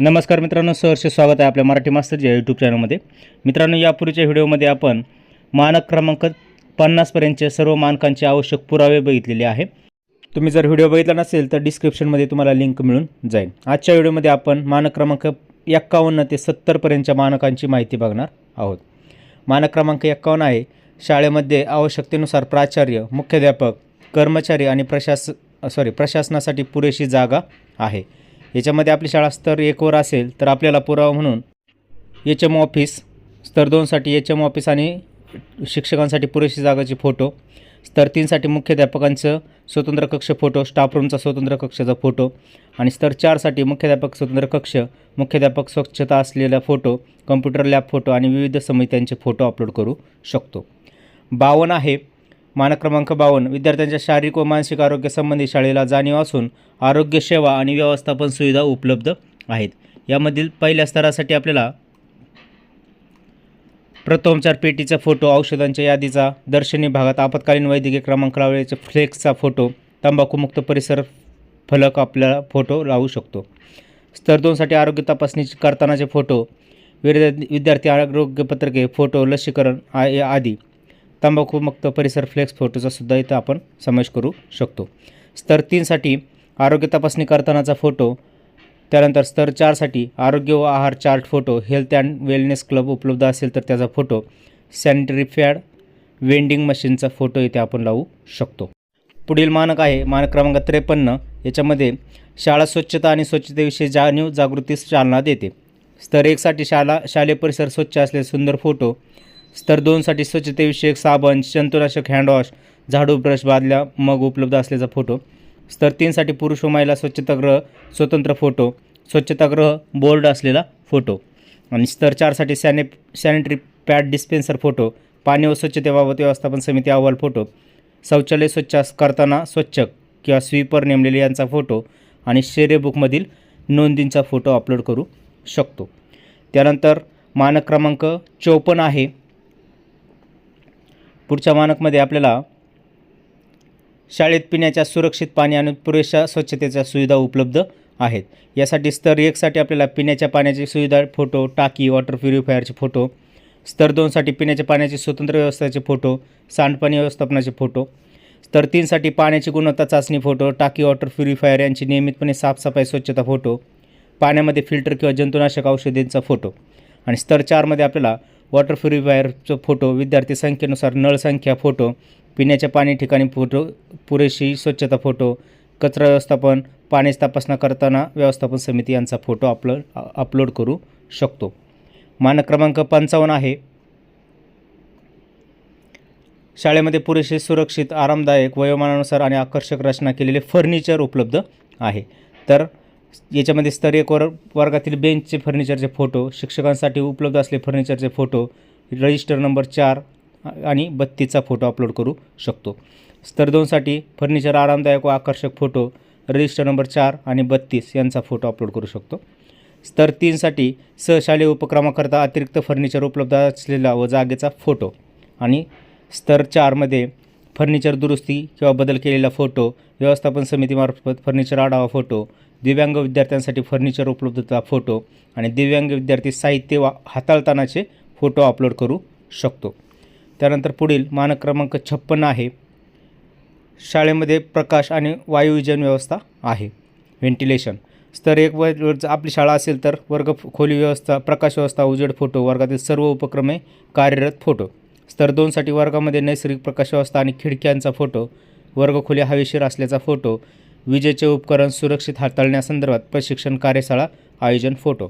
नमस्कार मित्रांनो सहर्ष स्वागत आहे आपल्या मराठी मास्तर या यूट्यूब चॅनलमध्ये मित्रांनो यापूर्वीच्या व्हिडिओमध्ये आपण मानक क्रमांक पन्नासपर्यंतचे सर्व मानकांचे आवश्यक पुरावे बघितलेले आहे. तुम्ही जर व्हिडिओ बघितला नसेल तर डिस्क्रिप्शनमध्ये तुम्हाला लिंक मिळून जाईल. आजच्या व्हिडिओमध्ये आपण मानक क्रमांक एक्कावन्न ते सत्तरपर्यंतच्या मानकांची माहिती बघणार आहोत. मानक क्रमांक एक्कावन्न आहे. शाळेमध्ये आवश्यकतेनुसार प्राचार्य मुख्याध्यापक कर्मचारी आणि प्रशास सॉरी प्रशासनासाठी पुरेशी जागा आहे. याच्यामध्ये आपली शाळा स्तर एकवर असेल तर आपल्याला पुरावा म्हणून एच एम ऑफिस स्तर दोनसाठी एच एम ऑफिस आणि शिक्षकांसाठी पुरेशी जागाचे फोटो स्तर तीनसाठी मुख्याध्यापकांचं स्वतंत्र कक्ष फोटो स्टाफ रूमचा स्वतंत्र कक्षाचा फोटो आणि स्तर चारसाठी मुख्याध्यापक स्वतंत्र कक्ष मुख्याध्यापक स्वच्छता असलेला फोटो कम्प्युटर लॅब फोटो आणि विविध समित्यांचे फोटो अपलोड करू शकतो. बावन्न आहे मानक क्रमांक बावन्न. विद्यार्थ्यांच्या शारीरिक व मानसिक आरोग्यासंबंधी शाळेला जाणीव असून आरोग्य सेवा आणि व्यवस्थापन सुविधा उपलब्ध आहेत. यामधील पहिल्या स्तरासाठी आपल्याला प्रथमोपचार पेटीचा फोटो औषधांच्या यादीचा दर्शनी भागात आपत्कालीन वैद्यकीय क्रमांक लावल्याचे फ्लेक्सचा फोटो तंबाखूमुक्त परिसर फलक आपल्याला फोटो लावू शकतो. स्तर दोनसाठी आरोग्य तपासणी करतानाचे फोटो विद्या विद्यार्थी आरोग्यपत्रके फोटो लसीकरण आदी तंबाखू मुक्त परिसर फ्लेक्स फोटोचा सुद्धा इथं आपण समावेश करू शकतो. स्तर तीनसाठी आरोग्य तपासणी करतानाचा फोटो त्यानंतर स्तर चारसाठी आरोग्य व आहार chart photo health and wellness club उपलब्ध असेल तर त्याचा फोटो सॅनिटरी पॅड वेंडिंग मशीनचा फोटो इथे आपण लावू शकतो. पुढील मानक आहे मानक क्रमांक त्रेपन्न. याच्यामध्ये शाळा स्वच्छता आणि स्वच्छतेविषयी जाणीव जागृतीस चालना देते. स्तर एकसाठी शाळा शालेय परिसर स्वच्छ असलेले सुंदर फोटो स्तर दोनसाठी स्वच्छतेविषयक साबण जंतुनाशक हँडवॉश झाडू ब्रश बादल्या मग उपलब्ध असल्याचा फोटो स्तर तीनसाठी पुरुष व महिला स्वच्छतागृह स्वतंत्र फोटो स्वच्छतागृह बोर्ड असलेला फोटो आणि स्तर चारसाठी सॅनि सॅनिटरी पॅड डिस्पेन्सर फोटो पाणी व स्वच्छतेबाबत व्यवस्थापन समिती अहवाल फोटो शौचालय स्वच्छ करताना स्वच्छ किंवा स्वीपर नेमलेले यांचा फोटो आणि शेरे बुकमधील नोंदींचा फोटो अपलोड करू शकतो. त्यानंतर मानक क्रमांक चौपन्न आहे. पुढच्या मानकमध्ये आपल्याला शाळेत पिण्याच्या सुरक्षित पाणी आणि पुरेशा स्वच्छतेच्या सुविधा उपलब्ध आहेत. यासाठी स्तर एकसाठी आपल्याला पिण्याच्या पाण्याची सुविधा फोटो टाकी वॉटर प्युरिफायरचे फोटो स्तर दोनसाठी पिण्याच्या पाण्याची स्वतंत्र व्यवस्थेचे फोटो सांडपाणी व्यवस्थापनाचे फोटो स्तर तीनसाठी पाण्याची गुणवत्ता चाचणी फोटो टाकी वॉटर प्युरिफायर यांची नियमितपणे साफसफाई स्वच्छता फोटो पाण्यामध्ये फिल्टर किंवा जंतुनाशक औषधींचा फोटो आणि स्तर चारमध्ये आपल्याला वॉटर प्युरिफायरचं फोटो विद्यार्थी संख्येनुसार नळ संख्या फोटो पिण्याच्या पाणी ठिकाणी फोटो पुरेशी स्वच्छता फोटो कचरा व्यवस्थापन पाणी तपासणा करताना व्यवस्थापन समिती यांचा फोटो आपलं अपलोड करू शकतो. मानक क्रमांक पंचावन्न आहे. शाळेमध्ये पुरेसे सुरक्षित आरामदायक वयोमानानुसार आणि आकर्षक रचना केलेले फर्निचर उपलब्ध आहे. तर याच्यामध्ये स्तरीय कोर वर्गातील बेंचचे फर्निचरचे फोटो शिक्षकांसाठी उपलब्ध असले फर्निचरचे फोटो रजिस्टर नंबर चार आणि बत्तीसचा फोटो अपलोड करू शकतो. स्तर दोनसाठी फर्निचर आरामदायक व आकर्षक फोटो रजिस्टर नंबर चार आणि बत्तीस यांचा फोटो अपलोड करू शकतो. स्तर तीनसाठी सहशालेय उपक्रमाकरता अतिरिक्त फर्निचर उपलब्ध असलेला व जागेचा फोटो आणि स्तर चारमध्ये फर्निचर दुरुस्ती किंवा बदल केलेला फोटो व्यवस्थापन समितीमार्फत फर्निचर आढावा फोटो दिव्यांग विद्यार्थ्यांसाठी फर्निचर उपलब्धता फोटो आणि दिव्यांग विद्यार्थी साहित्य वा हाताळतानाचे फोटो अपलोड करू शकतो. त्यानंतर पुढील मानक क्रमांक छप्पन्न आहे. शाळेमध्ये प्रकाश आणि वायुविजन व्यवस्था आहे. व्हेंटिलेशन स्तर एक वर आपली शाळा असेल तर वर्ग खोली व्यवस्था प्रकाश व्यवस्था उजेड फोटो वर्गातील सर्व उपक्रमे कार्यरत फोटो स्तर दोनसाठी वर्गामध्ये नैसर्गिक प्रकाश व्यवस्था आणि खिडक्यांचा फोटो वर्गखोली हवेशीर असल्याचा फोटो विजेचे उपकरण सुरक्षित हाताळण्यासंदर्भात प्रशिक्षण कार्यशाळा आयोजन फोटो.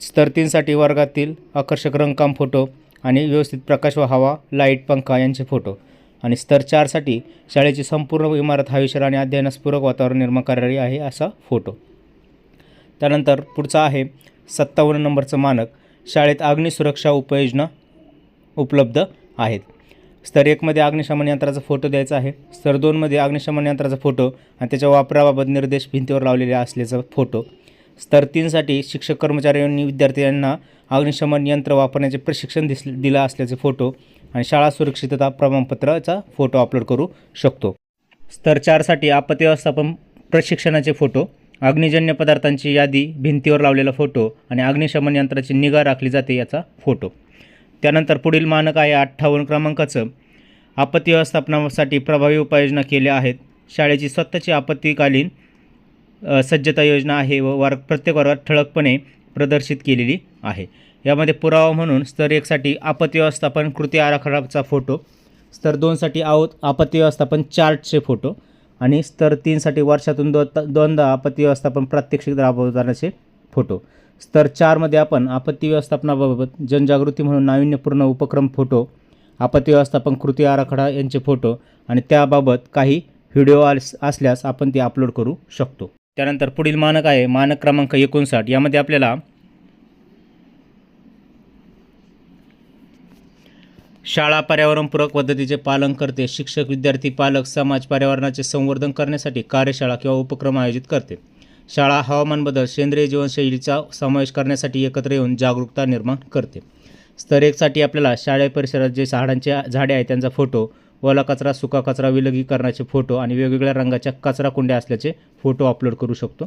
स्तर तीनसाठी वर्गातील आकर्षक रंगकाम फोटो आणि व्यवस्थित प्रकाश व हवा लाइट पंखा यांचे फोटो. आणि स्तर चारसाठी शाळेची संपूर्ण इमारत हवेशीर आणि अध्ययनास पूरक वातावरण निर्माण करणारी आहे असा फोटो. त्यानंतर पुढचा आहे सत्तावन्न नंबरचं मानक. शाळेत अग्निसुरक्षा उपयोजना उपलब्ध आहेत. स्तर एकमध्ये अग्निशमन यंत्राचा फोटो द्यायचा आहे. स्तर दोनमध्ये अग्निशमन यंत्राचा फोटो आणि त्याच्या वापराबाबत निर्देश भिंतीवर लावलेले असल्याचा फोटो. स्तर तीनसाठी शिक्षक कर्मचारी आणि विद्यार्थ्यांना अग्निशमन यंत्र वापरण्याचे प्रशिक्षण दिस दिलं असल्याचे फोटो आणि शाळा सुरक्षितता प्रमाणपत्राचा फोटो अपलोड करू शकतो. स्तर चारसाठी आपत्ती व्यवस्थापन प्रशिक्षणाचे फोटो अग्निजन्य पदार्थांची यादी भिंतीवर लावलेला फोटो आणि अग्निशमन यंत्राची निगा राखली जाते याचा फोटो. त्यानंतर पुढील मानक आहे अठ्ठावन्न क्रमांकाचं. आपत्ती व्यवस्थापनासाठी प्रभावी उपाययोजना केल्या आहेत. शाळेची स्वतःची आपत्तीकालीन सज्जता योजना आहे व वर्ग प्रत्येक वर्गात ठळकपणे प्रदर्शित केलेली आहे. यामध्ये पुरावा म्हणून स्तर एकसाठी आपत्ती व्यवस्थापन कृती आराखड्याचा फोटो स्तर दोनसाठी आव आपत्ती व्यवस्थापन चार्टचे फोटो आणि स्तर तीनसाठी वर्षातून दो दोनदा आपत्ती व्यवस्थापन प्रात्यक्षिक राबवतानाचे फोटो. स्तर चारमध्ये आपण आपत्ती व्यवस्थापनाबाबत जनजागृती म्हणून नाविन्यपूर्ण उपक्रम फोटो आपत्ती व्यवस्थापन कृती आराखडा यांचे फोटो आणि त्याबाबत काही व्हिडिओ आस असल्यास आपण ते अपलोड करू शकतो. त्यानंतर पुढील मानक आहे मानक क्रमांक एकोणसाठ. यामध्ये आपल्याला शाळा पर्यावरणपूरक पद्धतीचे पालन करते शिक्षक विद्यार्थी पालक समाज पर्यावरणाचे संवर्धन करण्यासाठी कार्यशाळा किंवा उपक्रम आयोजित करते. शाळा हवामान बदल सेंद्रिय जीवनशैलीचा समावेश करण्यासाठी एकत्र येऊन जागरूकता निर्माण करते. स्तर एकसाठी आपल्याला शाळे परिसरात जे झाडांचे झाडे आहेत त्यांचा फोटो ओला कचरा सुका कचरा विलगीकरणाचे फोटो आणि वेगवेगळ्या रंगाच्या कचरा कुंड्या असल्याचे फोटो अपलोड करू शकतो.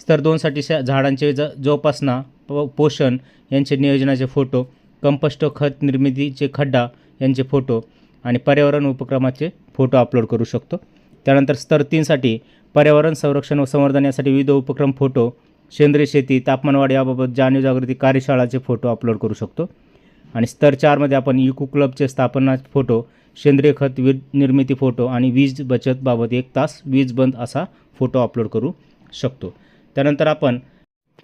स्तर दोनसाठी शा झाडांचे ज जोपासना प पोषण यांचे नियोजनाचे फोटो कंपोस्ट खत निर्मितीचे खड्डा यांचे फोटो आणि पर्यावरण उपक्रमाचे फोटो अपलोड करू शकतो. त्यानंतर स्तर तीनसाठी पर्यावरण संरक्षण व संवर्धन यासाठी विविध उपक्रम फोटो सेंद्रिय शेती तापमानवाढ याबाबत जाणीव जागृती कार्यशाळाचे फोटो अपलोड करू शकतो. आणि स्तर चारमध्ये आपण इको क्लबचे स्थापना फोटो सेंद्रिय खत वीज निर्मिती फोटो आणि वीज बचतबाबत एक तास वीज बंद असा फोटो अपलोड करू शकतो. त्यानंतर आपण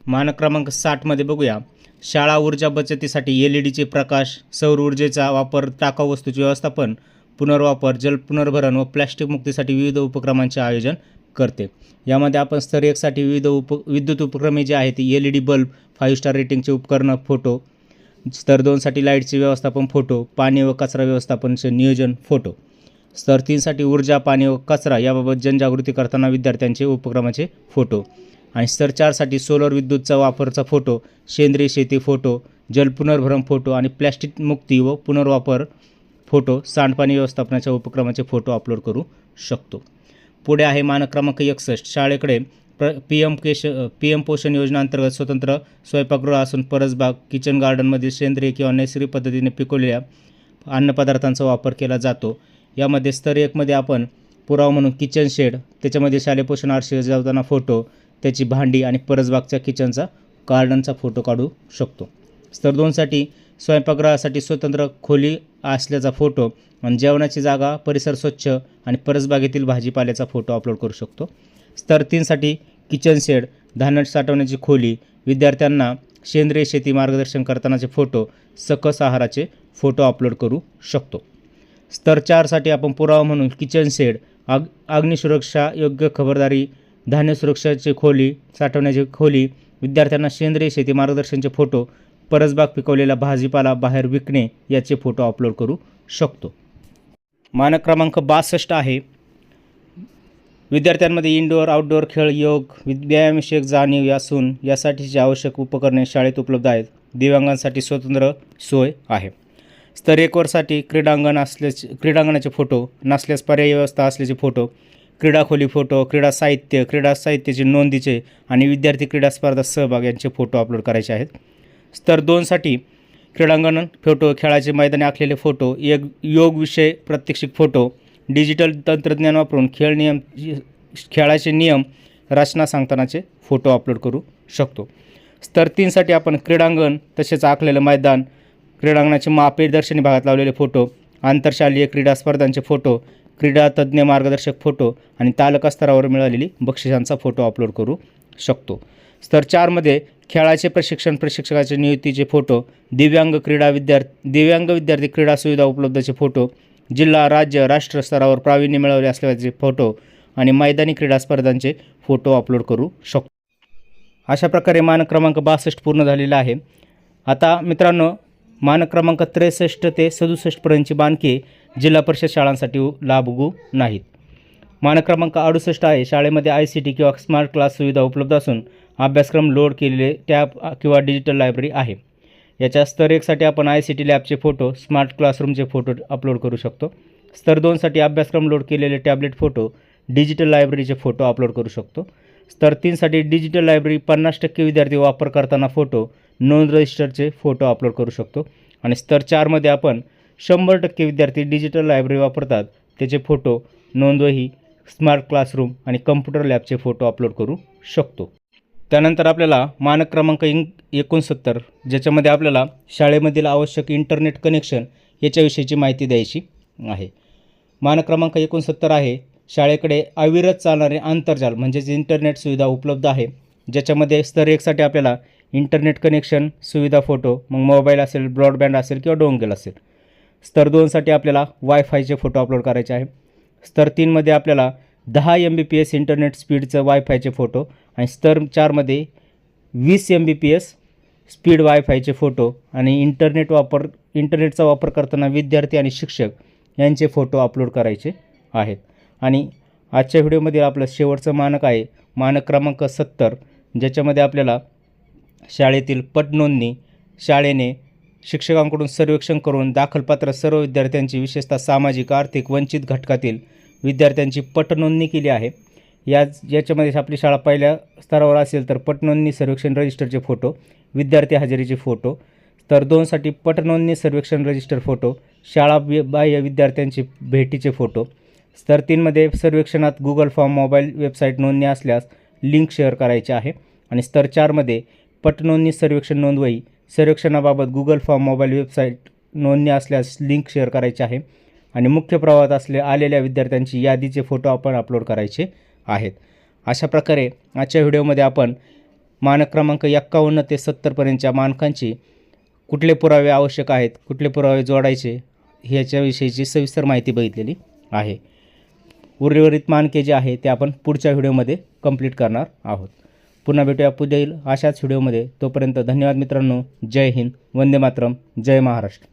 मानक क्रमांक साठमध्ये बघूया. शाळा ऊर्जा बचतीसाठी एल ई डीचे प्रकाश सौर ऊर्जेचा वापर टाकाऊ वस्तूचे व्यवस्थापन पुनर्वापर जल पुनर्भरण व प्लॅस्टिक मुक्तीसाठी विविध उपक्रमांचे आयोजन करते. यामध्ये आपण स्तर एकसाठी विविध उप विद्युत उपक्रमे जे आहेत L E D bulb five star रेटिंगचे उपकरणं फोटो स्तर दोनसाठी लाईटचे व्यवस्थापन फोटो पाणी व कचरा व्यवस्थापनचे नियोजन फोटो. स्तर तीनसाठी ऊर्जा पाणी व कचरा याबाबत जनजागृती करताना विद्यार्थ्यांचे उपक्रमाचे फोटो. आणि स्तर चारसाठी सोलर विद्युतचा वापरचा फोटो सेंद्रिय शेती फोटो जल पुनर्भरण फोटो आणि प्लॅस्टिक मुक्ती व पुनर्वापर फोटो सांडपाणी व्यवस्थापनाच्या उपक्रमाचे फोटो अपलोड करू शकतो. पुढे आहे मानक क्रमांक एकसष्ट. शाळेकडे प्र पी एम केश पी एम पोषण योजनेअंतर्गत स्वतंत्र स्वयंपाकगृह असून परसबाग किचन गार्डनमध्ये सेंद्रिय किंवा नैसर्गिक पद्धतीने पिकवलेल्या अन्नपदार्थांचा वापर केला जातो. यामध्ये स्तर एकमध्ये आपण पुरावा म्हणून किचन शेड त्याच्यामध्ये शालेय पोषण आरशी सजवताना फोटो त्याची भांडी आणि परसबागच्या किचनचा गार्डनचा फोटो काढू शकतो. स्तर दोनसाठी स्वयंपाकगृहासाठी स्वतंत्र खोली असल्याचा फोटो आणि जेवणाची जागा परिसर स्वच्छ आणि परसबागेतील भाजीपाल्याचा फोटो अपलोड करू शकतो. स्तर तीनसाठी किचन शेड धान्य साठवण्याची खोली विद्यार्थ्यांना सेंद्रिय शेती मार्गदर्शन करतानाचे फोटो सकस आहाराचे फोटो अपलोड करू शकतो. स्तर चारसाठी आपण पुरावा म्हणून किचन शेड आग अग्निसुरक्षा योग्य खबरदारी धान्य सुरक्षाची खोली साठवण्याची खोली विद्यार्थ्यांना सेंद्रिय शेती मार्गदर्शनचे फोटो परसबाग पिकवलेला भाजीपाला बाहेर विकणे याचे फोटो अपलोड करू शकतो. मानक क्रमांक बासष्ट आहे. विद्यार्थ्यांमध्ये इनडोअर आउटडोअर खेळ योग व्यायामविषयक जाणीव असून यासाठीची आवश्यक उपकरणे शाळेत उपलब्ध आहेत. दिव्यांगांसाठी स्वतंत्र सोय आहे. स्तर एकवरसाठी क्रीडांगण असल्याचे क्रीडांगणाचे फोटो नसल्यास पर्यायी व्यवस्था असल्याचे फोटो क्रीडा खोली फोटो क्रीडा साहित्य क्रीडा साहित्याचे नोंदीचे आणि विद्यार्थी क्रीडा स्पर्धा सहभाग यांचे फोटो अपलोड करायचे आहेत. स्तर दोनसाठी क्रीडांगण फोटो खेळाचे मैदानी आखलेले फोटो एक योग विषय प्रात्यक्षिक फोटो डिजिटल तंत्रज्ञान वापरून खेळ नियम खेळाचे नियम रचना सांगतानाचे फोटो अपलोड करू शकतो. स्तर तीनसाठी आपण क्रीडांगण तसेच आखलेलं मैदान क्रीडांगणाचे मापे दर्शनी भागात लावलेले फोटो आंतरशालीय क्रीडा स्पर्धांचे फोटो क्रीडा तज्ज्ञ मार्गदर्शक फोटो आणि तालुका स्तरावर मिळालेली बक्षिसांचा फोटो अपलोड करू शकतो. स्तर चारमध्ये खेळाचे प्रशिक्षण प्रशिक्षकाचे नियुक्तीचे फोटो दिव्यांग क्रीडा विद्यार्थी दिव्यांग विद्यार्थी क्रीडा सुविधा उपलब्धचे फोटो जिल्हा राज्य राष्ट्र स्तरावर प्रावीण्य मिळवले असल्याचे फोटो आणि मैदानी क्रीडा स्पर्धांचे फोटो अपलोड करू शकतो. अशा प्रकारे मानक क्रमांक बासष्ट पूर्ण झालेला आहे. आता मित्रांनो मानक क्रमांक त्रेसष्ट ते सदुसष्टपर्यंतची बांधके जिल्हा परिषद शाळांसाठी लागू नाहीत. मानक क्रमांक अडुसष्ट आहे. शाळेमध्ये आय सी टी किंवा स्मार्ट क्लास सुविधा उपलब्ध असून अभ्यासक्रम लोड केलेले टॅब किंवा डिजिटल लायब्ररी आहे. याच्या स्तर एकसाठी आपण आय सी टी लॅबचे फोटो स्मार्ट क्लासरूमचे फोटो अपलोड करू शकतो. स्तर दोनसाठी अभ्यासक्रम लोड केलेले टॅबलेट फोटो डिजिटल लायब्ररीचे फोटो अपलोड करू शकतो. स्तर तीनसाठी डिजिटल लायब्ररी पन्नास टक्के विद्यार्थी वापर करताना फोटो नोंद रजिस्टरचे फोटो अपलोड करू शकतो. आणि स्तर चारमध्ये आपण शंभर टक्के विद्यार्थी डिजिटल लायब्ररी वापरतात. त्याचे फोटो नोंदवही स्मार्ट क्लासरूम आणि कम्प्युटर लॅबचे फोटो अपलोड करू शकतो. त्यानंतर आपल्याला मानक क्रमांक इं एकोणसत्तर ज्याच्यामध्ये आपल्याला शाळेमधील आवश्यक इंटरनेट कनेक्शन याच्याविषयीची माहिती द्यायची आहे. मानक क्रमांक एकोणसत्तर आहे. शाळेकडे अविरत चालणारे आंतरजाल म्हणजेच इंटरनेट सुविधा उपलब्ध आहे. ज्याच्यामध्ये स्तर एकसाठी आपल्याला इंटरनेट कनेक्शन सुविधा फोटो मग मोबाईल असेल ब्रॉडबँड असेल किंवा डोंगेल असेल. स्तर दोनसाठी आपल्याला वायफायचे फोटो अपलोड करायचे आहे. स्तर तीनमध्ये आपल्याला दहा M B P S internet स्पीडचं वायफायचे फोटो आणि स्तर चारमध्ये वीस M B P S speed वायफायचे photo आणि इंटरनेट वापर इंटरनेटचा वापर करताना विद्यार्थी आणि शिक्षक यांचे फोटो अपलोड करायचे आहेत. आणि आजच्या व्हिडिओमध्ये आपलं शेवटचं मानक आहे मानक क्रमांक सत्तर ज्याच्यामध्ये आपल्याला शाळेतील पटनोंदणी शाळेने शिक्षकांकडून सर्वेक्षण करून दाखलपात्र सर्व विद्यार्थ्यांची विशेषतः सामाजिक आर्थिक वंचित घटकातील विद्यार्थ्यांची पटनोंदणी केली आहे. याच याच्यामध्ये आपली शाळा पहिल्या स्तरावर असेल तर पटनोंदणी सर्वेक्षण रजिस्टरचे फोटो विद्यार्थी हजेरीचे फोटो तर दोनसाठी पटनोंदणी सर्वेक्षण रजिस्टर फोटो शाळा बाह्य विद्यार्थ्यांचे भेटीचे फोटो स्तर तीनमध्ये सर्वेक्षणात गुगल फॉर्म मोबाईल वेबसाईट नोंदणी असल्यास लिंक शेअर करायचे आहे. आणि स्तर चारमध्ये पटनोंदणी सर्वेक्षण नोंदवही सर्वेक्षणाबाबत गुगल फॉर्म मोबाईल वेबसाईट नोंदणी असल्यास लिंक शेअर करायची आहे. आणि मुख्य प्रवाहात असले आलेल्या विद्यार्थ्यांची यादीचे फोटो आपण अपलोड करायचे आहेत. अशा प्रकारे आजच्या व्हिडिओमध्ये आपण मानक क्रमांक एक्कावन्न ते सत्तरपर्यंतच्या मानकांची कुठले पुरावे आवश्यक आहेत कुठले पुरावे जोडायचे ह्याच्याविषयीची सविस्तर माहिती बघितलेली आहे. उर्वरित मानके जे आहे ते आपण पुढच्या व्हिडिओमध्ये कंप्लीट करणार आहोत. पुन्हा भेटूया पुढील अशाच व्हिडिओमध्ये. तोपर्यंत धन्यवाद मित्रांनो. जय हिंद. वंदे मातरम. जय महाराष्ट्र.